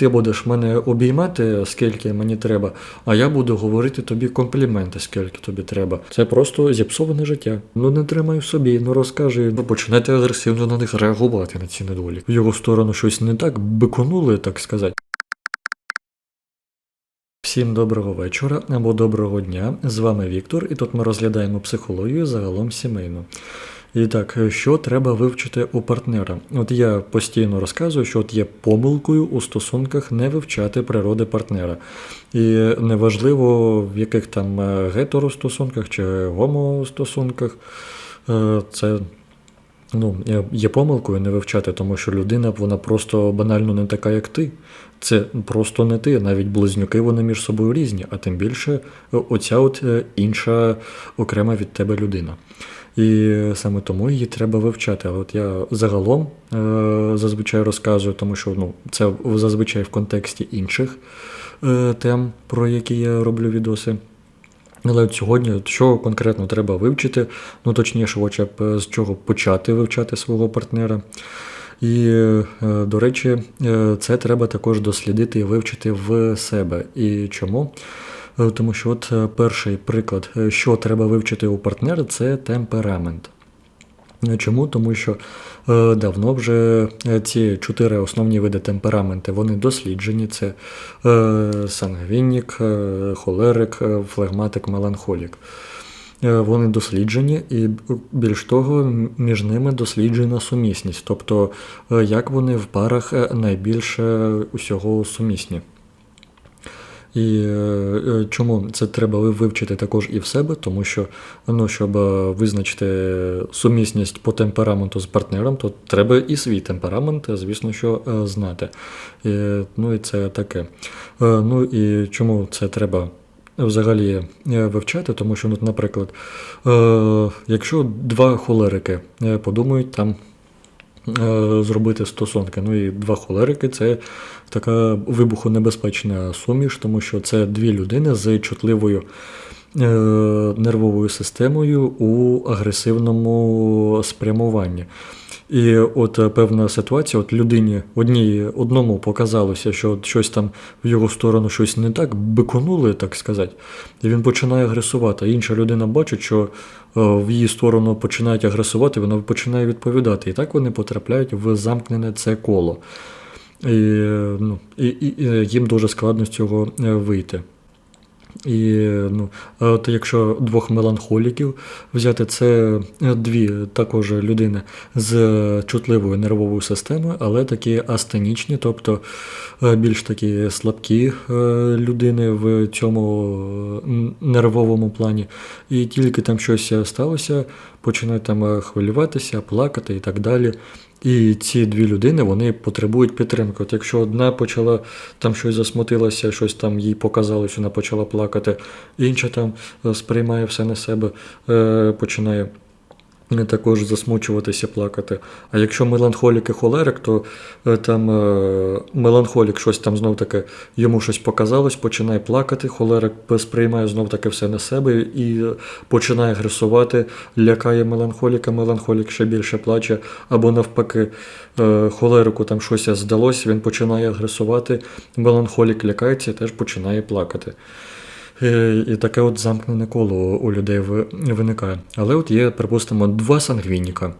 ти будеш мене обіймати, скільки мені треба, а я буду говорити тобі компліменти, скільки тобі треба. Це просто зіпсоване життя. Ну не тримай в собі, ну розкажи. Ну починайте агресивно на них реагувати на ці недоліки. В його сторону щось не так биконули, так сказати. Всім доброго вечора або доброго дня. З вами Віктор, і тут ми розглядаємо психологію загалом сімейну. І так, що треба вивчити у партнера? От я постійно розказую, що от є помилкою у стосунках не вивчати природи партнера. І неважливо, в яких там е, гетеростосунках чи гомостосунках, е, це ну, є- помилкою не вивчати, тому що людина вона просто банально не така, як ти. Це просто не ти. Навіть близнюки вони між собою різні, а тим більше е, оця от е, інша окрема від тебе людина. І саме тому її треба вивчати. Але от я загалом е, зазвичай розказую, тому що ну, це зазвичай в контексті інших е, тем, про які я роблю відоси. Але от сьогодні, що конкретно треба вивчити, ну точніше, хоча б е, з чого почати вивчати свого партнера. І, е, до речі, е, це треба також дослідити і вивчити в себе. І чому? Е, Тому що от е, перший приклад, е, що треба вивчити у партнера, це темперамент. Чому? Тому що е, давно вже ці чотири основні види темпераменти вони досліджені: це е, сангвінік, е, холерик, е, флегматик, меланхолік. Е, Вони досліджені, і більш того, між ними досліджена сумісність, тобто е, як вони в парах найбільше усього сумісні. І е, е, чому це треба вивчити також і в себе, тому що ну, щоб е, визначити сумісність по темпераменту з партнером, то треба і свій темперамент, звісно, що знати. І, ну і це таке. Ну і чому це треба взагалі вивчати? Тому що, ну, наприклад, якщо два холерики подумають там зробити стосунки. Ну і два холерики це така вибухонебезпечна суміш, тому що це дві людини з чутливою е, нервовою системою у агресивному спрямуванні. І от е, певна ситуація, от людині одній, одному показалося, що от щось там в його сторону щось не так, биконули, так сказати, і він починає агресувати. Інша людина бачить, що е, в її сторону починають агресувати, вона починає відповідати. І так вони потрапляють в замкнене це коло. І, е, ну, і, і, їм дуже складно з цього е, вийти. І ну, от якщо двох меланхоліків взяти, це е, дві також людини з чутливою нервовою системою, але такі астенічні, тобто е, більш такі слабкі е, людини в цьому е, нервовому плані. І тільки там щось сталося, починають там е, хвилюватися, плакати і так далі. І ці дві людини вони потребують підтримки. От якщо одна почала там щось засмутилася, щось там їй показало, що вона почала плакати, інша там е, сприймає все на себе, е, починає е, також засмучуватися, плакати. А якщо меланхолік і холерик, то е, там е, меланхолік щось там знов таки йому щось показалось, починає плакати, холерик сприймає знов таки все на себе і е, починає агресувати, лякає меланхоліка, меланхолік ще більше плаче, або навпаки, е, холерику там щось здалось, він починає агресувати, меланхолік лякається і теж починає плакати. Е, І таке от замкнене коло у людей ви- виникає. Але от є, припустимо, два сангвініка.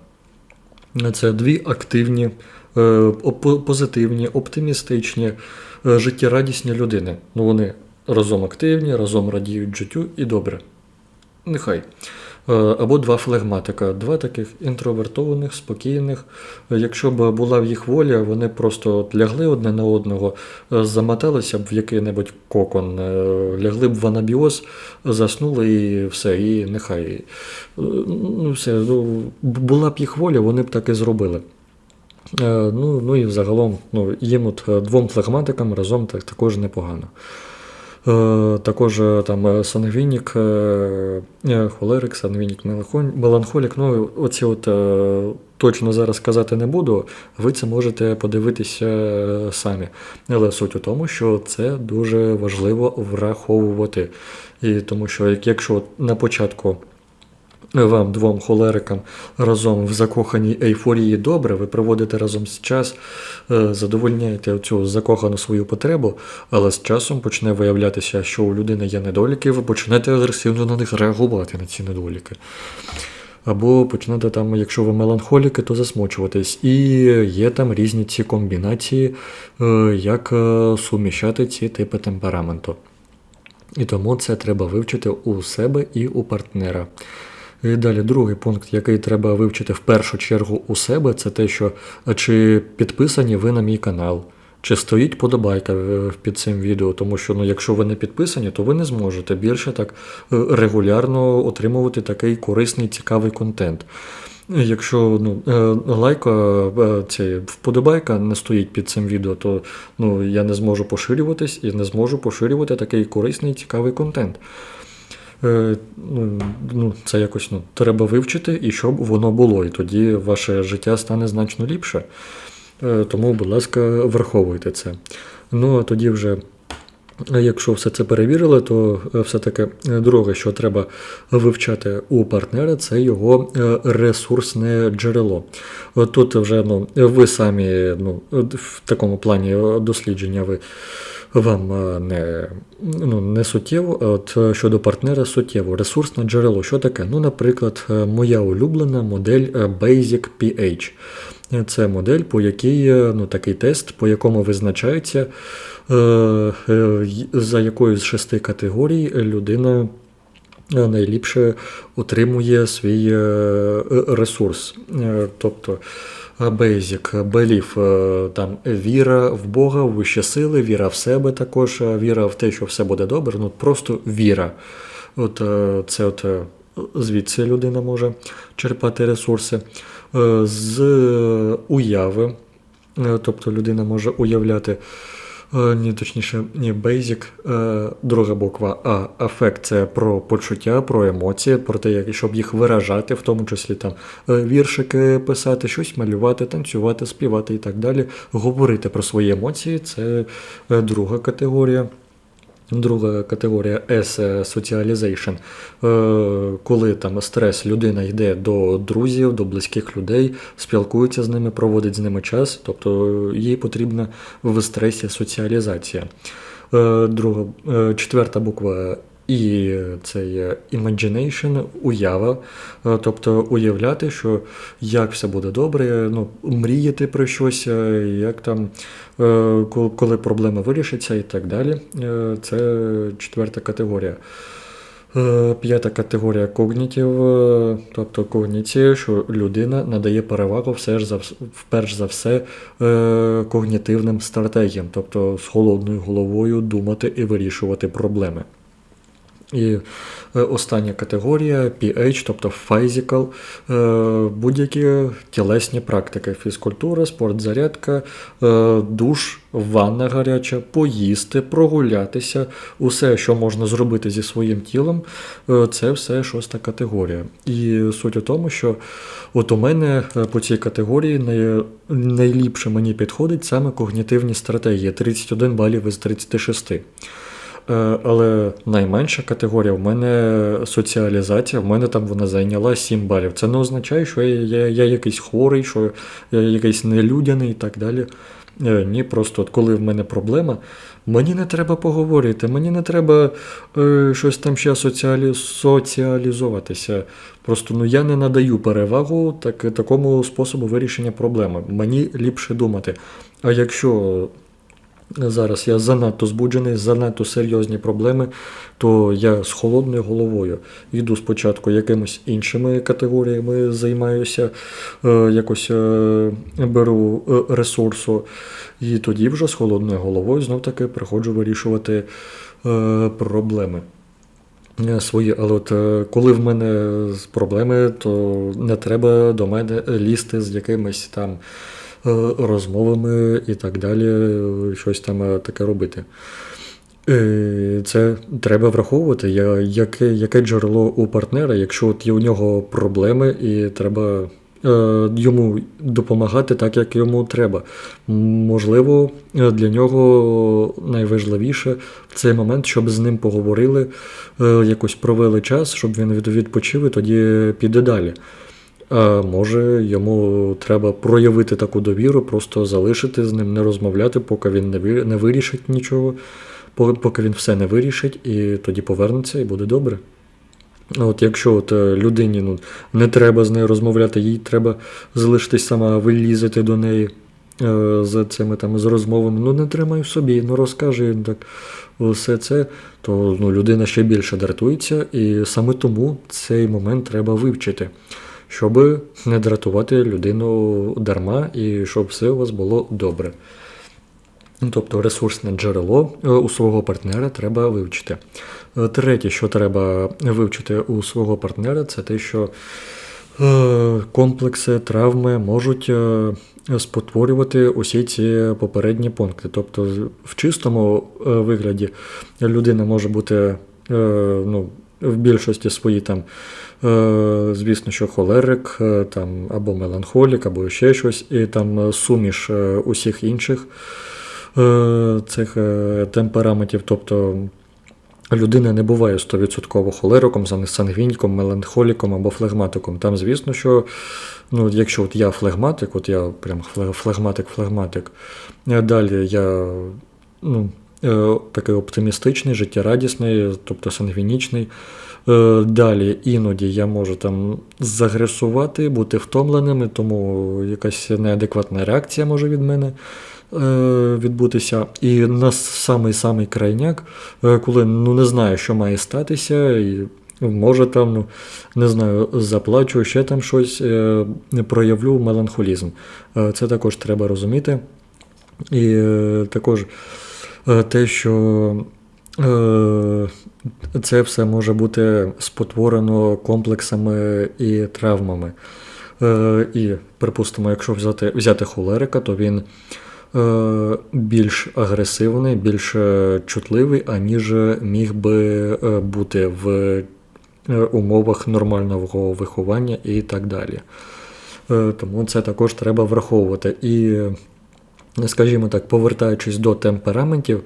Це дві активні, е, позитивні, оптимістичні, е, життєрадісні людини. Ну, вони разом активні, разом радіють життю і добре. Нехай. Е, Або два флегматика, два таких інтровертованих, спокійних. Е, Якщо б була в їх воля, вони просто лягли одне на одного, е, замоталися б в який-небудь кокон, лягли б в анабіоз, заснули і все, і нехай. Ну, все, ну, була б їх воля, вони б так і зробили. Ну, ну і взагалом ну, їм от двом флегматикам разом так, також непогано. Е, Також е, там е, сангвінік, холерик, сангвінік, меланхолік. Ну, оці от точно зараз сказати не буду. Ви це можете подивитися самі. Але суть у тому, що це дуже важливо враховувати. І тому що як- якщо на початку вам двом холерикам разом в закоханій ейфорії добре, ви проводите разом з час, е, задовольняєте цю закохану свою потребу, але з часом почне виявлятися, що у людини є недоліки, ви почнете агресивно на них реагувати на ці недоліки. Або почнете там, якщо ви меланхоліки, то засмучуватись. І є там різні ці комбінації, е, як е, суміщати ці типи темпераменту. І тому це треба вивчити у себе і у партнера. І далі другий пункт, який треба вивчити в першу чергу у себе, це те, що чи підписані ви на мій канал, чи стоїть подобайка е, під цим відео, тому що ну, якщо ви не підписані, то ви не зможете більше так е, регулярно отримувати такий корисний, цікавий контент. Якщо ну, е, лайка, е, цей, вподобайка не стоїть під цим відео, то ну, я не зможу поширюватись і не зможу поширювати такий корисний, цікавий контент. Е, ну, ну, це якось ну, треба вивчити і щоб воно було, і тоді ваше життя стане значно ліпше. Е, Тому, будь ласка, враховуйте це. Ну, а тоді вже. Якщо все це перевірили, то е, все-таки друге, що треба вивчати у партнера, це його ресурсне джерело. Тут вже ну, ви самі ну, в такому плані дослідження ви вам е, не, ну, не суттєво, от е, щодо партнера суттєво. Ресурсне джерело. Що таке? Ну, наприклад, е, моя улюблена модель Basic PH. Це модель, по якій ну, такий тест, по якому визначається, за якою з шести категорій людина найліпше отримує свій ресурс. Тобто Basic, Belief, е, там віра в Бога, в вищі сили, віра в себе також, е, віра в те, що все буде добре, ну просто віра. От е, це от е, звідси людина може черпати ресурси. Е, З е, уяви, е, тобто людина може уявляти. Е, Ні, точніше, ні, basic, е, друга буква А. Афект це про почуття, про емоції, про те, щоб їх виражати, в тому числі там е, віршики писати, щось малювати, танцювати, співати і так далі. Говорити про свої емоції це друга категорія. Друга категорія S Socialization. Е, Коли там стрес, людина йде до друзів, до близьких людей, спілкується з ними, проводить з ними час, тобто е, їй потрібна в стресі соціалізація. Е, Друга, четверта буква І це є imagination, уява, Е, тобто уявляти, що як все буде добре, ну, мріяти про щось, е, як там, е, коли проблема вирішиться і так далі. Це четверта категорія. П'ята категорія когнітів, тобто когніція, що людина надає перевагу все ж за вс- вперш за все когнітивним стратегіям, тобто з холодною головою думати і вирішувати проблеми. І е, остання категорія PH, тобто physical, е, будь-які тілесні практики, фізкультура, спортзарядка, е, душ, ванна гаряча, поїсти, прогулятися, усе, що можна зробити зі своїм тілом, це все шоста категорія. І суть у тому, що от у мене по цій категорії най, найліпше мені підходить саме когнітивні стратегії 31 балів із 36. Е, Але найменша категорія в мене соціалізація, в мене там вона зайняла 7 балів. Це не означає, що я, я, я якийсь хворий, що я якийсь нелюдяний і так далі. Е, Ні, просто от коли в мене проблема, мені не треба поговорити, мені не треба е, щось там ще соціалі... соціалізуватися. Просто ну, я не надаю перевагу так, такому способу вирішення проблеми. Мені ліпше думати. А якщо Зараз я занадто збуджений, занадто серйозні проблеми, то я з холодною головою йду спочатку якимись іншими категоріями, займаюся, е, якось е, беру е, ресурсу, і тоді вже з холодною головою знов таки приходжу вирішувати проблеми. Свої, але от коли в мене проблеми, то не треба до мене лізти з якимись там розмовами і так далі, е, щось там е, таке робити. Е, Це треба враховувати, яке, яке джерело у партнера, якщо от є у нього проблеми і треба е, йому допомагати так, як йому треба. Можливо, е, для нього найважливіше в цей момент, щоб з ним поговорили, е, якось провели час, щоб він відпочив і тоді піде далі. А може, йому треба проявити таку довіру, просто залишити з ним, не розмовляти, поки він не вирішить нічого, поки він все не вирішить, і тоді повернеться і буде добре. От якщо от е, людині ну, не треба з нею розмовляти, їй треба залишитись сама, вилізати до неї е, з цими там з розмовами, ну не тримай в собі, ну розкажи так все це, то ну, людина ще більше дратується, і саме тому цей момент треба вивчити, щоб не дратувати людину дарма і щоб все у вас було добре. Ну, Тобто ресурсне джерело е, у свого партнера треба вивчити. Е, Третє, що треба вивчити у свого партнера, це те, що е, комплекси, травми можуть спотворювати усі ці попередні пункти. Тобто, в чистому вигляді людина може бути ну, в більшості своїй там, звісно, що холерик, е, там, або меланхолік, або ще щось, і там е, суміш е, усіх інших е, цих е, темпераментів. Тобто людина не буває 100% холериком, сан- сангвініком, меланхоліком або флегматиком. Там, звісно, що ну, якщо от я флегматик, от я прям флегматик-флегматик, е, далі я ну, е, такий оптимістичний, життєрадісний, тобто сангвінічний. Е, Далі іноді я можу там загресувати, бути втомленим, тому якась неадекватна реакція може від мене е, відбутися. І на самий-самий крайняк, е, коли ну, не знаю, що має статися, і може там, ну, не знаю, заплачу, ще там щось, проявлю меланхолізм. Це також треба розуміти. І також те, що це все може бути спотворено комплексами і травмами. Е, І, припустимо, якщо взяти, взяти холерика, то він е, більш агресивний, більш е, чутливий, аніж міг би е, бути в е, умовах нормального виховання і так далі. Е, Тому це також треба враховувати. І, скажімо так, повертаючись до темпераментів,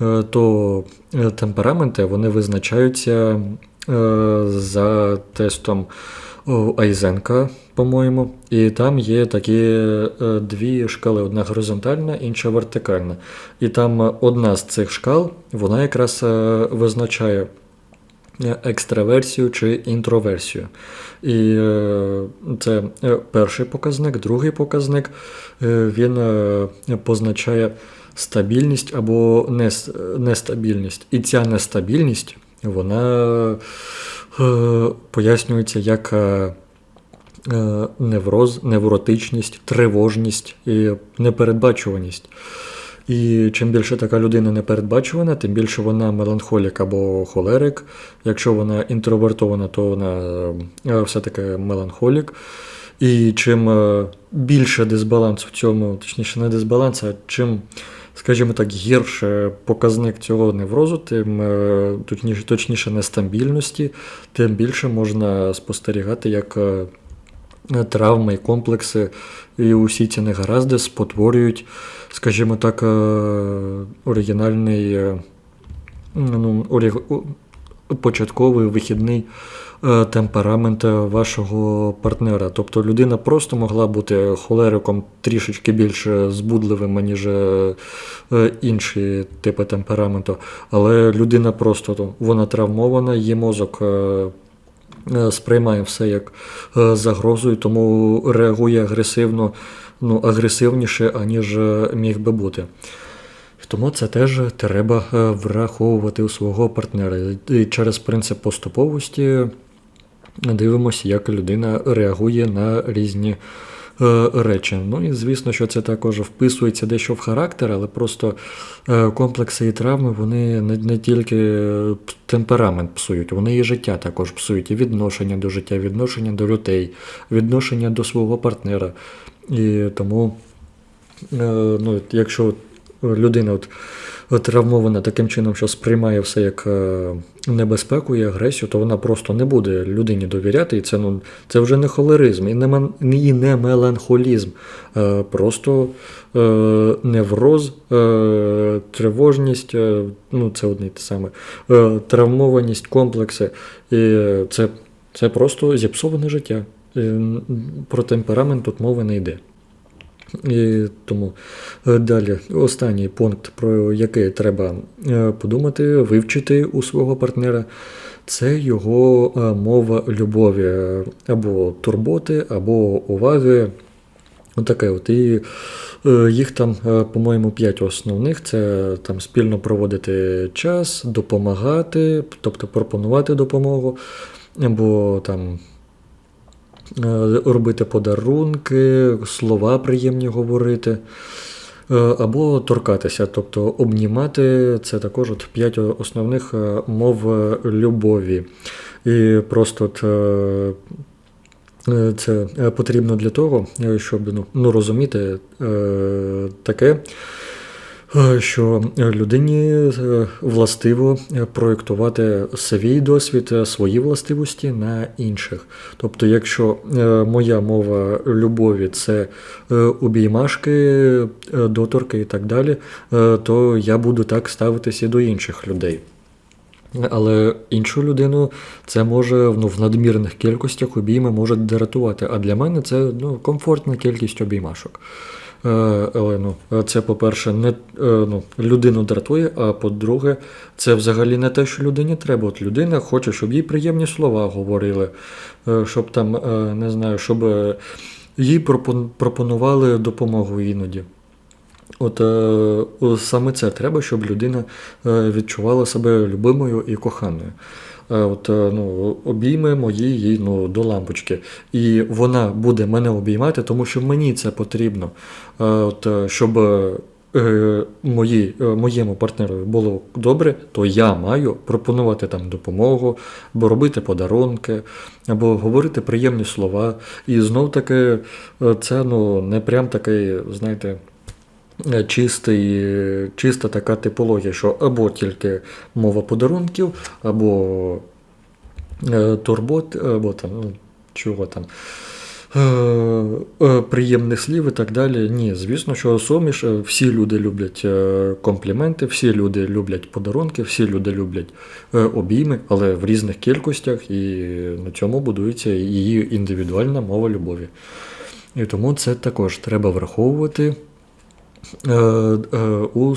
е, то е, темпераменти вони визначаються е, за тестом Айзенка, по-моєму. І там є такі дві шкали: одна горизонтальна, інша вертикальна. І там одна з цих шкал, вона якраз визначає екстраверсію чи інтроверсію. І е, це е, перший показник, другий показник е, він позначає стабільність або нестабільність. І ця нестабільність вона пояснюється як невроз, невротичність, тривожність і непередбачуваність. І чим більше така людина непередбачувана, тим більше вона меланхолік або холерик. Якщо вона інтровертована, то вона е, все-таки меланхолік. І чим е, більше дисбаланс в цьому, точніше, не дисбаланс, а чим, скажімо так, гірше показник цього неврозу, тим е, точніше, точніше нестабільності, тим більше можна спостерігати, як травми і комплекси і усі ці негаразди спотворюють, скажімо так, е, оригінальний е, ну, орі- початковий вихідний е, темперамент вашого партнера. Тобто людина просто могла бути холериком трішечки більш збудливим, ніж інші типи темпераменту. Але людина просто вона травмована, її мозок. Е, Сприймає все як е, загрозу, і тому реагує агресивно, ну, агресивніше, аніж е, міг би бути. Тому це теж треба враховувати у свого партнера. І через принцип поступовості дивимося, як людина реагує на різні е, речі. Ну і звісно, що це також вписується дещо в характер, але просто е, комплекси і травми вони не, не тільки е, темперамент псують, вони і життя також псують, і відношення до життя, відношення до людей, відношення до свого партнера. І тому, ну, якщо людина от, травмована таким чином, що сприймає все як е, небезпеку і агресію, то вона просто не буде людині довіряти, і це ну це вже не холеризм, і не ман- і не меланхолізм, е, просто е, невроз, тривожність, ну це одне й те саме, травмованість, комплекси. І це, це просто зіпсоване життя. Про темперамент тут мови не йде. І тому е, далі останній пункт, про який треба е, подумати, вивчити у свого партнера, це його е, мова любові або турботи, або уваги. Отаке от. І їх там, по-моєму, п'ять основних: це там спільно проводити час, допомагати, тобто пропонувати допомогу, або там робити подарунки, слова приємні говорити. Е, Або торкатися, тобто обнімати це також от п'ять основних е, мов е, любові. І просто от, е, е, це е, потрібно для того, е, щоб ну, ну, розуміти е, таке, е, що людині е, властиво е, проєктувати свій досвід, е, свої властивості на інших. Тобто, якщо е, моя мова любові це е, обіймашки, е, доторки і так далі, е, то я буду так ставитися до інших людей. Але іншу людину це може ну, в надмірних кількостях обійми може дратувати. А для мене це ну, комфортна кількість обіймашок. Е, але ну, це, по-перше, не е, ну, людину дратує, а по-друге, це взагалі не те, що людині треба. От людина хоче, щоб їй приємні слова говорили, е, щоб там, не знаю, щоб їй пропонували допомогу іноді. От саме це треба, щоб людина відчувала себе любимою і коханою. Е, от, е, ну, обійми мої їй ну, до лампочки. І вона буде мене обіймати, тому що мені це потрібно. Е, от, щоб мої, моєму партнерові було добре, то я маю пропонувати там допомогу, або робити подарунки, або говорити приємні слова. І знов таки, це ну, не прям такий, знаєте. Е, Чистий, чиста така типологія, що або тільки мова подарунків, або е, турбот, або там, ну, чого там, е, приємних слів і так далі. Ні, звісно, що суміш, всі люди люблять компліменти, всі люди люблять подарунки, всі люди люблять обійми, але в різних кількостях, і на цьому будується її індивідуальна мова любові. І тому це також треба враховувати у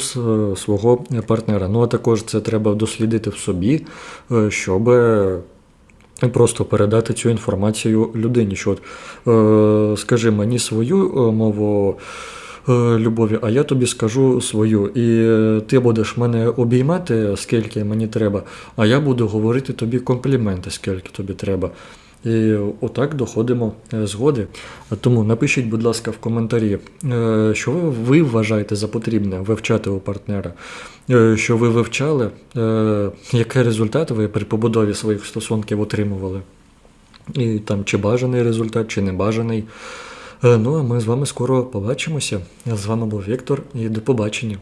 свого партнера. Ну а також це треба дослідити в собі, е, щоб е, просто передати цю інформацію людині. Що от, е, скажи мені свою е, мову. е, Любові, а я тобі скажу свою, і е, ти будеш мене обіймати, скільки мені треба, а я буду говорити тобі компліменти, скільки тобі треба. І отак доходимо е, згоди. Тому напишіть, будь ласка, в коментарі, е, що ви, вважаєте за потрібне вивчати у партнера, е, що ви вивчали, який результат ви при побудові своїх стосунків отримували. І там чи бажаний результат, чи не бажаний. Ну а ми з вами скоро побачимося. З вами був Віктор і до побачення.